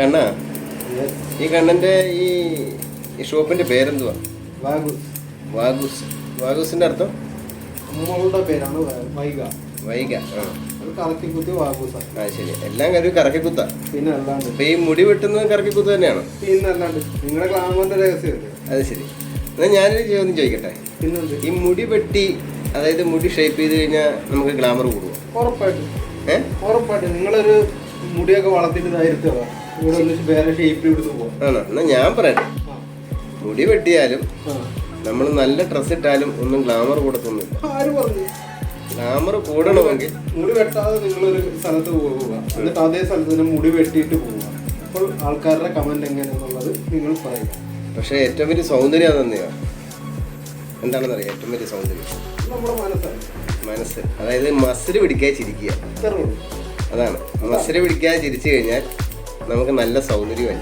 കണ്ണാ? ഈ കണ്ണന്റെ ഈ ഈ ഷോപ്പിന്റെ പേരെന്തുവാ? വാഗു വാഗൂസ്. വാഗൂസിന്റെ അർത്ഥം? പേരാണ് വൈഗ. വൈഗ ആ. വാഗൂസാണ് ശരി. എല്ലാം കാര്യം കറക്കിക്കുത്ത. പിന്നെ അല്ലാണ്ട്. ഈ മുടി വെട്ടുന്നത് കറക്കിക്കുത്ത തന്നെയാണ്? പിന്നെ അല്ലാണ്ട്. നിങ്ങളുടെ രഹസ്യമല്ലേ? അത് ശരി. എന്നാൽ ഞാനൊരു ചോദ്യം ചോദിക്കട്ടെ? ഈ മുടി വെട്ടി അതായത് മുടി ഷേപ്പ് ചെയ്ത് കഴിഞ്ഞാൽ നമുക്ക് ഗ്ലാമർ കൂടുമോ ഉറപ്പായിട്ടും. ഏഹ് ഉറപ്പായിട്ടും. നിങ്ങളൊരു മുടിയൊക്കെ വളർത്തിട്ട് ഇതായിരുത്തതാ എന്നാ ഞാൻ പറയട്ടെ. മുടി വെട്ടിയാലും നമ്മൾ നല്ല ഡ്രസ് ഇട്ടാലും ഒന്നും ഗ്ലാമർ കൂടത്തൊന്നുമില്ല പറഞ്ഞു? ഗ്ലാമർ കൂടണമെങ്കിൽ മുടി വെട്ടാതെ നിങ്ങൾ ഒരു സ്ഥലത്ത് പോവുക. എന്നിട്ട് അതേ സ്ഥലത്ത് തന്നെ മുടി വെട്ടിയിട്ട് പോവുക. അപ്പോൾ ആൾക്കാരുടെ കമന്റ് എങ്ങനെയാണെന്നുള്ളത് നിങ്ങൾ പറയുക. പക്ഷെ ഏറ്റവും വലിയ സൗന്ദര്യം തന്നെയാണ് എന്താണെന്ന് അറിയാം ഏറ്റവും വലിയ സൗന്ദര്യം. നമ്മുടെ മനസ്സാണ് മനസ്സ്. അതായത് മസിൽ പിടിക്കാതെ ചിരിക്കുക. അതാണ്. മസിൽ പിടിക്കാതെ ചിരിച്ചു കഴിഞ്ഞാൽ നമുക്ക് നല്ല സൗന്ദര്യമായി